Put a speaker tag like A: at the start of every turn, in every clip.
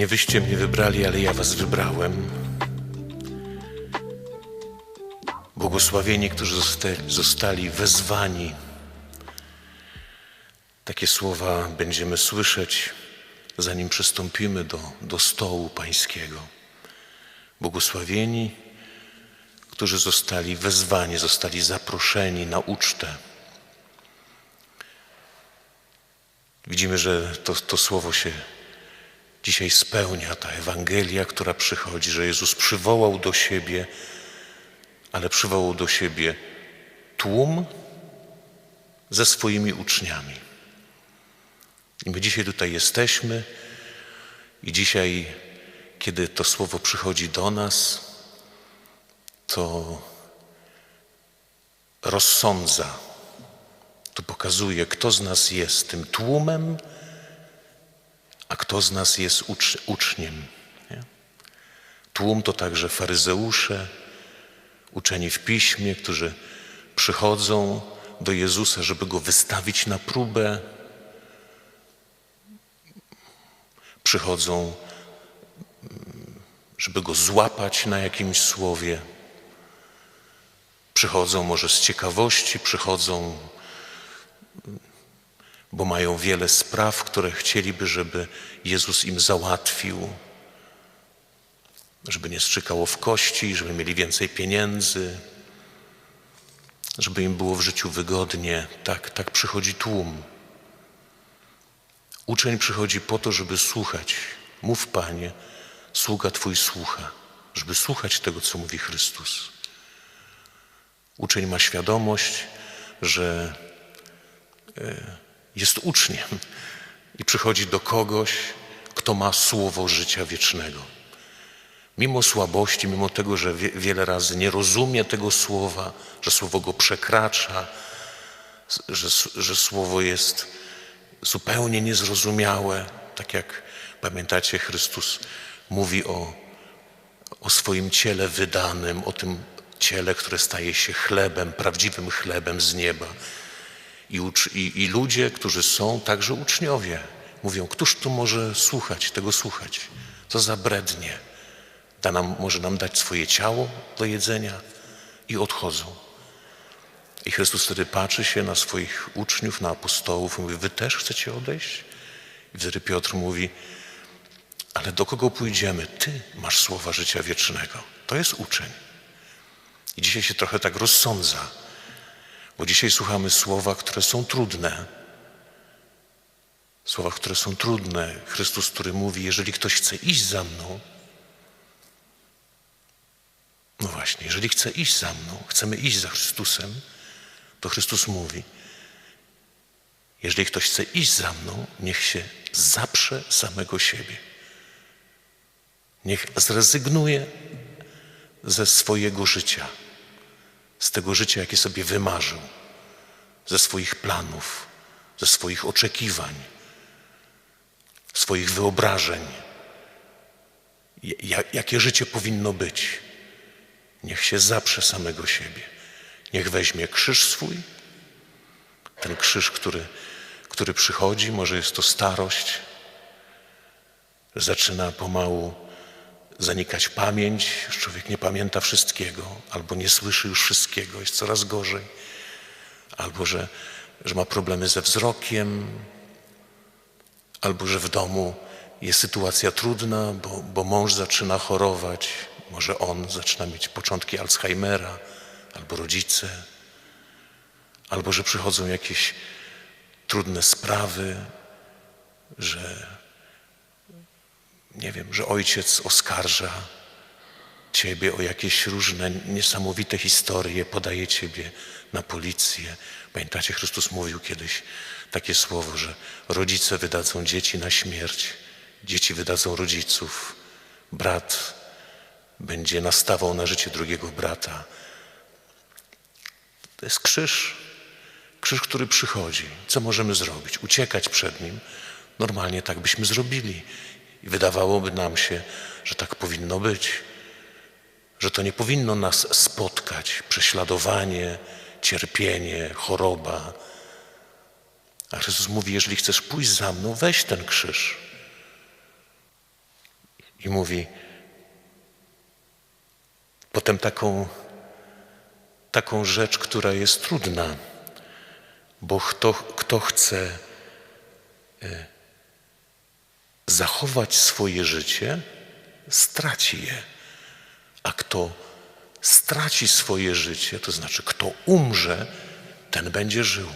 A: Nie wyście mnie wybrali, ale ja was wybrałem. Błogosławieni, którzy zostali, wezwani. Takie słowa będziemy słyszeć, zanim przystąpimy do, do stołu pańskiego. Błogosławieni, którzy zostali wezwani, zostali zaproszeni na ucztę. Widzimy, że to, to słowo się dzisiaj spełnia, ta Ewangelia, która przychodzi, że Jezus przywołał do siebie, ale przywołał do siebie tłum ze swoimi uczniami. I my dzisiaj tutaj jesteśmy i dzisiaj, kiedy to słowo przychodzi do nas, to rozsądza, to pokazuje, kto z nas jest tym tłumem, a kto z nas jest ucz, uczniem. Nie? Tłum to także faryzeusze, uczeni w piśmie, którzy przychodzą do Jezusa, żeby go wystawić na próbę. Przychodzą, żeby go złapać na jakimś słowie. Przychodzą może z ciekawości, przychodzą, bo mają wiele spraw, które chcieliby, żeby Jezus im załatwił, żeby nie strzykało w kości, żeby mieli więcej pieniędzy, żeby im było w życiu wygodnie. Tak, tak przychodzi tłum. Uczeń przychodzi po to, żeby słuchać. Mów, Panie, sługa Twój słucha, żeby słuchać tego, co mówi Chrystus. Uczeń ma świadomość, że e, jest uczniem i przychodzi do kogoś, kto ma słowo życia wiecznego. Mimo słabości, mimo tego, że wie, wiele razy nie rozumie tego słowa, że słowo go przekracza, że, że słowo jest zupełnie niezrozumiałe, tak jak pamiętacie, Chrystus mówi o, o swoim ciele wydanym, o tym ciele, które staje się chlebem, prawdziwym chlebem z nieba. I, ucz, i, I, ludzie, którzy są także uczniowie, mówią, któż tu może słuchać, tego słuchać? Co za brednie. Da nam, może nam dać swoje ciało do jedzenia i odchodzą. I Chrystus wtedy patrzy się na swoich uczniów, na apostołów i mówi, wy też chcecie odejść? I wtedy Piotr mówi, ale do kogo pójdziemy? Ty masz słowa życia wiecznego. To jest uczeń. I dzisiaj się trochę tak rozsądza, bo dzisiaj słuchamy słowa, które są trudne. Słowa, które są trudne. Chrystus, który mówi, jeżeli ktoś chce iść za mną, no właśnie, jeżeli chce iść za mną, chcemy iść za Chrystusem, to Chrystus mówi, jeżeli ktoś chce iść za mną, niech się zaprze samego siebie. Niech zrezygnuje ze swojego życia, z tego życia, jakie sobie wymarzył, ze swoich planów, ze swoich oczekiwań, swoich wyobrażeń, jakie życie powinno być. Niech się zaprze samego siebie. Niech weźmie krzyż swój, ten krzyż, który, który przychodzi, może jest to starość, zaczyna pomału zanikać pamięć, już człowiek nie pamięta wszystkiego, albo nie słyszy już wszystkiego, jest coraz gorzej, albo że, że ma problemy ze wzrokiem, albo że w domu jest sytuacja trudna, bo, bo mąż zaczyna chorować, może on zaczyna mieć początki Alzheimera, albo rodzice, albo że przychodzą jakieś trudne sprawy, że nie wiem, że ojciec oskarża ciebie o jakieś różne niesamowite historie, podaje ciebie na policję. Pamiętacie, Chrystus mówił kiedyś takie słowo, że rodzice wydadzą dzieci na śmierć, dzieci wydadzą rodziców, brat będzie nastawał na życie drugiego brata. To jest krzyż, krzyż, który przychodzi. Co możemy zrobić? Uciekać przed nim. Normalnie tak byśmy zrobili. I wydawałoby nam się, że tak powinno być, że to nie powinno nas spotkać prześladowanie, cierpienie, choroba. A Chrystus mówi: Jeżeli chcesz pójść za mną, weź ten krzyż. I mówi potem taką, taką rzecz, która jest trudna, bo kto, kto chce e, zachować swoje życie, straci je. A kto straci swoje życie, to znaczy kto umrze, ten będzie żył.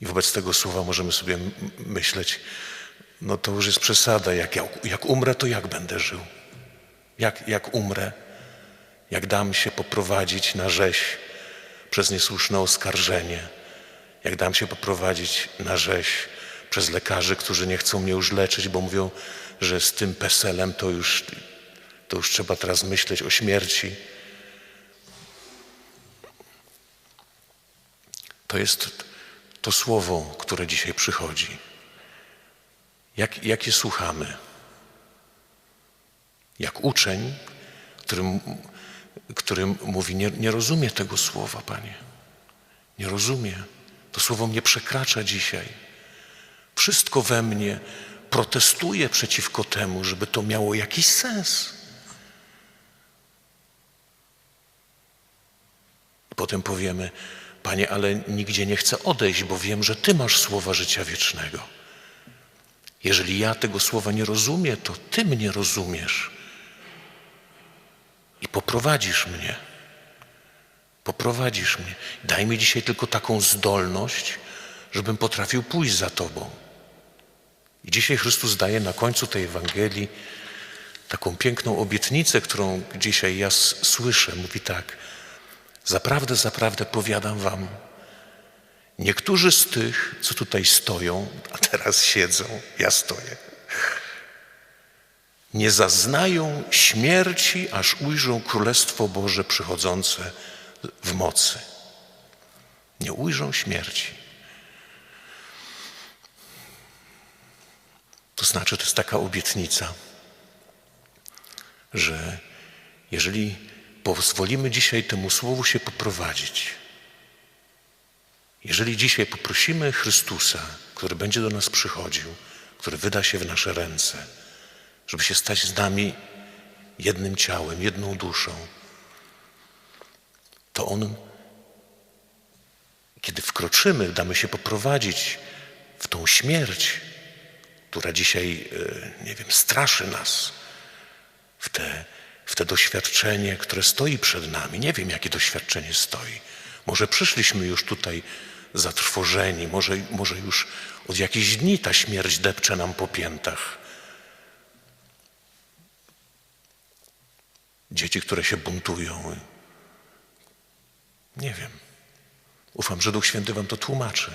A: I wobec tego słowa możemy sobie myśleć, no to już jest przesada. Jak, jak, jak umrę, to jak będę żył? Jak, jak umrę? Jak dam się poprowadzić na rzeź przez niesłuszne oskarżenie? Jak dam się poprowadzić na rzeź przez lekarzy, którzy nie chcą mnie już leczyć, bo mówią, że z tym peselem to już, to już trzeba teraz myśleć o śmierci. To jest to słowo, które dzisiaj przychodzi. Jak, jak je słuchamy? Jak uczeń, który, który mówi, nie, nie rozumie tego słowa, Panie. Nie rozumie. To słowo mnie przekracza dzisiaj. Wszystko we mnie protestuje przeciwko temu, żeby to miało jakiś sens. Potem powiemy, Panie, ale nigdzie nie chcę odejść, bo wiem, że Ty masz słowa życia wiecznego. Jeżeli ja tego słowa nie rozumiem, to Ty mnie rozumiesz i poprowadzisz mnie. Poprowadzisz mnie. Daj mi dzisiaj tylko taką zdolność, żebym potrafił pójść za Tobą. I dzisiaj Chrystus daje na końcu tej Ewangelii taką piękną obietnicę, którą dzisiaj ja słyszę. Mówi tak: Zaprawdę, zaprawdę powiadam Wam, niektórzy z tych, co tutaj stoją, a teraz siedzą, ja stoję, nie zaznają śmierci, aż ujrzą Królestwo Boże przychodzące w mocy. Nie ujrzą śmierci. To znaczy, to jest taka obietnica, że jeżeli pozwolimy dzisiaj temu słowu się poprowadzić, jeżeli dzisiaj poprosimy Chrystusa, który będzie do nas przychodził, który wyda się w nasze ręce, żeby się stać z nami jednym ciałem, jedną duszą, to On, kiedy wkroczymy, damy się poprowadzić w tą śmierć, która dzisiaj, e, nie wiem, straszy nas, w te, w te doświadczenie, które stoi przed nami. Nie wiem, jakie doświadczenie stoi. Może przyszliśmy już tutaj zatrwożeni, może, może już od jakichś dni ta śmierć depcze nam po piętach. Dzieci, które się buntują. Nie wiem. Ufam, że Duch Święty Wam to tłumaczy.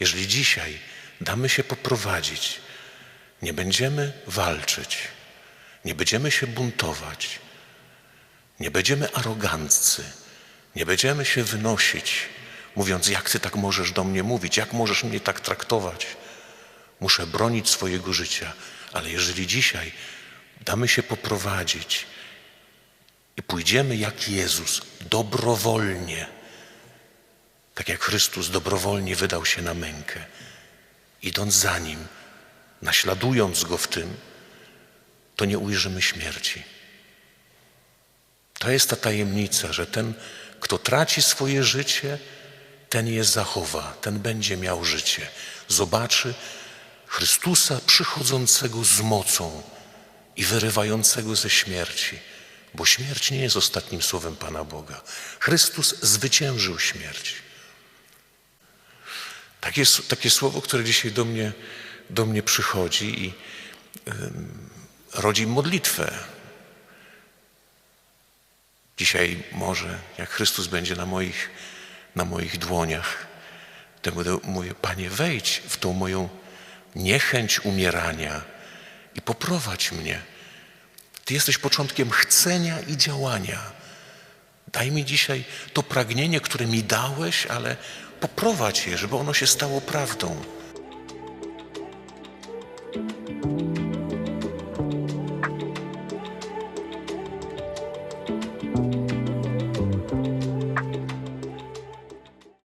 A: Jeżeli dzisiaj damy się poprowadzić, nie będziemy walczyć, nie będziemy się buntować, nie będziemy aroganccy, nie będziemy się wynosić, mówiąc, jak Ty tak możesz do mnie mówić, jak możesz mnie tak traktować. Muszę bronić swojego życia, ale jeżeli dzisiaj damy się poprowadzić i pójdziemy jak Jezus, dobrowolnie, tak jak Chrystus dobrowolnie wydał się na mękę, idąc za Nim, naśladując Go w tym, to nie ujrzymy śmierci. To jest ta tajemnica, że ten, kto traci swoje życie, ten je zachowa, ten będzie miał życie. Zobaczy Chrystusa przychodzącego z mocą i wyrywającego ze śmierci, bo śmierć nie jest ostatnim słowem Pana Boga. Chrystus zwyciężył śmierć. Takie, takie słowo, które dzisiaj do mnie, do mnie przychodzi i rodzi modlitwę. Dzisiaj może, jak Chrystus będzie na moich, na moich dłoniach, to będę mówię, Panie, wejdź w tą moją niechęć umierania i poprowadź mnie. Ty jesteś początkiem chcenia i działania. Daj mi dzisiaj to pragnienie, które mi dałeś, ale poprowadź je, żeby ono się stało prawdą.